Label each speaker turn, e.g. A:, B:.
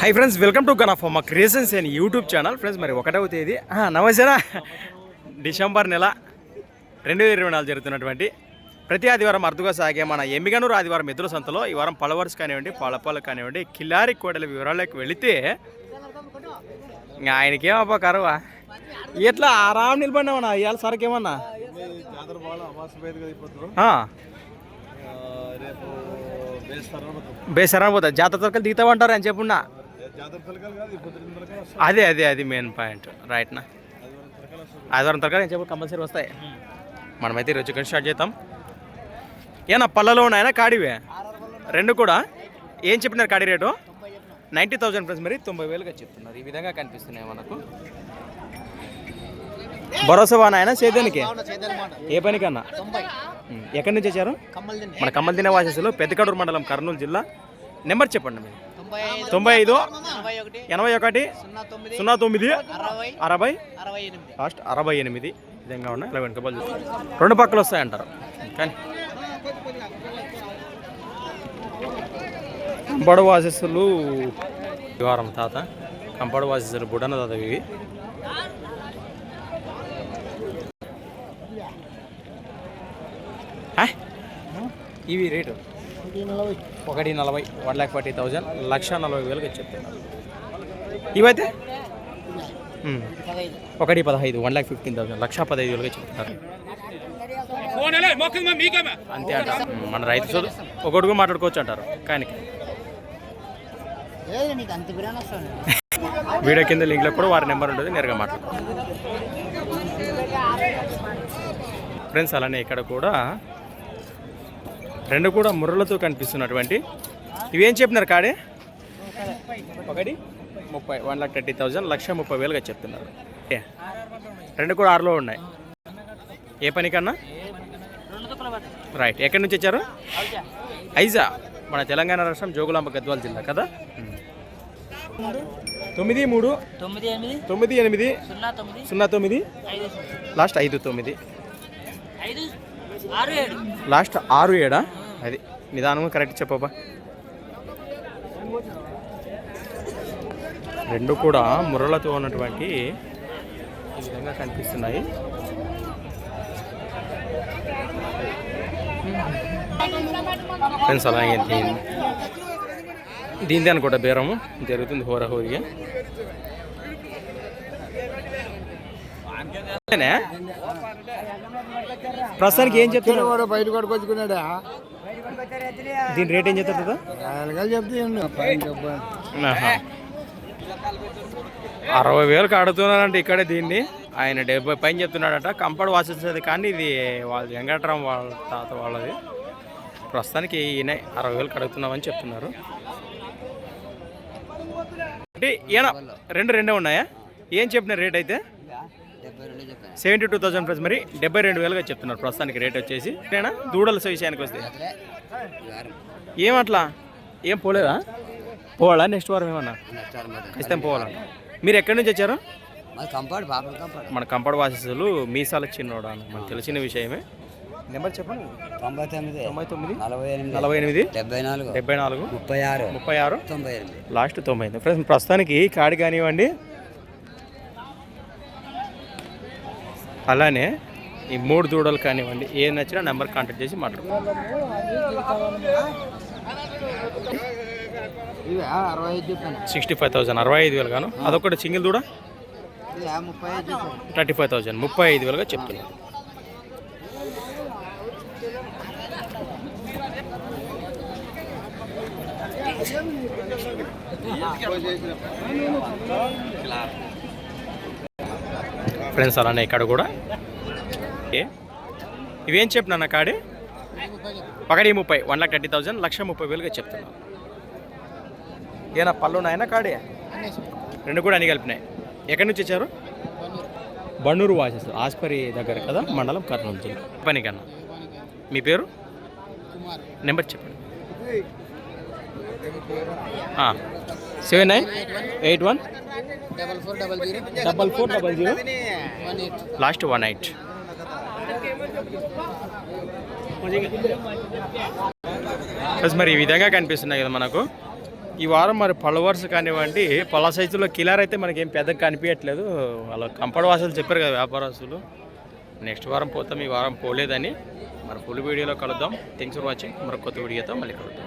A: Hi friends welcome to gun of మా creations and YouTube channel friends మరి ఒకటవ తేదీ. నమస్తేనా డిసెంబర్ నెల రెండు వేల ఇరవై నాలుగు జరుగుతున్నటువంటి ప్రతి ఆదివారం అరుదుగా సాగే మన ఎమ్మిగనూరు ఆదివారం ఎదురు సంతలో ఈ వారం పలవర్స్ కానివ్వండి పలపాలు కానివ్వండి కిల్లారి కోడల వివరాలకు వెళితే ఇంకా ఆయనకేమబ్బా కరువా ఎట్లా ఆరాం నిలబడినామన్నా ఇవాళ సరకేమన్నా
B: రేపు వేస్తారు
A: పోతుంది పోతా. జాతర తరకలు దిగుతామంటారు అని చెప్పున్నా అదే అదే అది మెయిన్ పాయింట్ రైట్నా ఆదివారం తరగతి నేను చెప్పు కంపల్సరీ వస్తాయి. మనమైతే ఈరోజు చికెన్ స్టార్ట్ చేద్దాం. ఏనా పళ్ళలో ఉన్నాయనా కాడివే? రెండు కూడా? ఏం చెప్పినారు కాడి రేటు? నైంటీ థౌసండ్ ప్లస్ మరి తొంభై వేలుగా చెప్తున్నారు. ఈ విధంగా కనిపిస్తున్నాయి మనకు. భరోసా బాగా సేద్యానికి? ఏ పనికన్నా? ఎక్కడి నుంచి వచ్చారు? మన కమ్మల్ దిన వాసస్సులు పెద్దకడూరు మండలం కర్నూలు జిల్లా. నెంబర్ చెప్పండి మీరు. తొంభై ఐదు. ఎనభై ఒకటి. సున్నా తొమ్మిది. అరవై. లాస్ట్ అరవై ఎనిమిది. విధంగా ఉన్నాయి. ఇలా వెనుక బదులు రెండు పక్కలు వస్తాయంటారు. కానీ కంపడు వాసస్సులు వారం తాత. కంపడు వాసస్సులు బుడన తాత ఇవి ఇవి రేటు? ఒకటి నలభై వన్ ల్యాక్ ఫార్టీ థౌజండ్ లక్ష నలభై వేలకు చెప్తున్నారు ఇవైతే. ఒకటి పదహైదు వన్ ల్యాక్ ఫిఫ్టీన్ థౌసండ్ లక్ష పదహైదు వేలుగా చెప్తున్నారు అంతే అంట. మన రైతు సోదు ఒకటిగా మాట్లాడుకోవచ్చు అంటారు కానీ వీడియో కింద లింక్లో కూడా వారి నెంబర్ ఉంటుంది నేరుగా మాట్లాడు ఫ్రెండ్స్ అలానే ఇక్కడ కూడా రెండు కూడా ముర్రలతో కనిపిస్తున్నటువంటి. ఇవేం చెప్పినారు కాడే? ఒకటి ముప్పై వన్ లాక్ థర్టీ థౌజండ్ లక్ష ముప్పై వేలుగా చెప్తున్నారు. రెండు కూడా ఆరులో ఉన్నాయి. ఏ పనికన్నా? రైట్ ఎక్కడి నుంచి వచ్చారు? ఐజా మన తెలంగాణ రాష్ట్రం జోగులాంబ గద్వాల జిల్లా కదా? తొమ్మిది మూడు
C: తొమ్మిది ఎనిమిది
A: తొమ్మిది ఎనిమిది
C: సున్నా తొమ్మిది
A: లాస్ట్ ఐదు తొమ్మిది. లాస్ట్ ఆరు ఏడా? అది నిదానంగా కరెక్ట్ చెప్పబ్బా రెండు కూడా ముర్రలతో ఉన్నటువంటి ఈ విధంగా కనిపిస్తున్నాయి. ఫ్రెండ్స్ అలాగే దీని దీనిదే అనుకుంటా బేరము జరుగుతుంది హోరా హోరిగా. ప్రస్తుతానికి ఏం చెప్తున్నారు
B: వాడు బయట కొట్టుకొచ్చుకున్నాడా
A: దీని రేట్ ఏం చెప్తారు. అరవై వేలకు అడుగుతున్నారంటే ఇక్కడే దీన్ని. ఆయన డెబ్బై పైన చెప్తున్నాడట. కంపౌండ్ వాసిస్తుంది కానీ ఇది వాళ్ళ వెంకటరాం వాళ్ళ తాత వాళ్ళది. ప్రస్తుతానికి ఈయన అరవై వేలకు అడుగుతున్నామని చెప్తున్నారు. అంటే ఈయన రెండు రెండే ఉన్నాయా? ఏం చెప్పిన రేట్ అయితే? సెవెంటీ టూ థౌసండ్ ప్లస్ మరి డెబ్బై రెండు వేలుగా చెప్తున్నారు ప్రస్తుతానికి రేట్ వచ్చేసి. నేనా దూడల విషయానికి వస్తే. ఏమట్లా? ఏం పోలేదా? పోవాలా? నెక్స్ట్ వారం ఏమన్నా? ఖచ్చితంగా పోవాలా. మీరు ఎక్కడి నుంచి వచ్చారు? మన కంపడ వాసస్సులు మీసాల చిన్నోడా అని మనకు తెలిసిన విషయమే. నెంబర్ చెప్పండి.
C: తొంభై తొమ్మిది
A: తొంభై తొమ్మిది
C: నలభై ఎనిమిది
A: నలభై ఎనిమిది
C: డెబ్బై నాలుగు
A: డెబ్బై నాలుగు
C: ముప్పై ఆరు
A: ముప్పై ఆరు
C: తొంభై ఎనిమిది.
A: లాస్ట్ తొంభై ఎనిమిది. ఫ్రెండ్స్ ప్రస్తుతానికి కాడి కానివ్వండి అలానే ఈ మూడు దూడలు కానివ్వండి ఏ నచ్చినా నెంబర్ కాంటాక్ట్ చేసి మాట్లాడుకోండి సిక్స్టీ ఫైవ్ థౌసండ్ అరవై ఐదు వేలు గాను అదొకటి సింగిల్ దూడ థర్టీ ఫైవ్ థౌసండ్ ముప్పై ఐదు వేలుగా చెప్తున్నాను ఫ్రెండ్స్ అలానే ఇక్కడ కూడా. ఏ? ఇవేం చెప్పినా కాడి? ఒకటి ముప్పై వన్ లాక్ థర్టీ థౌసండ్ లక్ష ముప్పై వేలుగా చెప్తున్నాను ఏనా పళ్ళు నాయన కాడే? రెండు కూడా అన్ని కలిపినాయి. ఎక్కడి నుంచి వచ్చారు? బండూరు వాసెస్ ఆస్పరి దగ్గర కదా మండలం కర్నూలు జిల్లా. పని కన్నా. మీ పేరు? నెంబర్ చెప్పండి. Seven nine eight one
C: double four double zero.
A: Last one eight. మరి ఈ విధంగా కనిపిస్తున్నాయి కదా మనకు. ఈ వారం మరి పళ్ళ వరుస కానివ్వండి పళ్ళ సైజులో కిలార్ అయితే మనకి ఏం పెద్దగా కనిపించట్లేదు. పళ్ళ సైజులో కిలార్ అయితే మనకి ఏం పెద్దగా కనిపించట్లేదు వాళ్ళ కంపడ వాసులు చెప్పారు కదా వ్యాపారస్తులు. నెక్స్ట్ వారం పోతాం ఈ వారం పోలేదని. మరి ఫుల్ వీడియోలో కలుద్దాం. థ్యాంక్స్ ఫర్ వాచింగ్ మరి కొత్త వీడియోతో మళ్ళీ కలుద్దాం.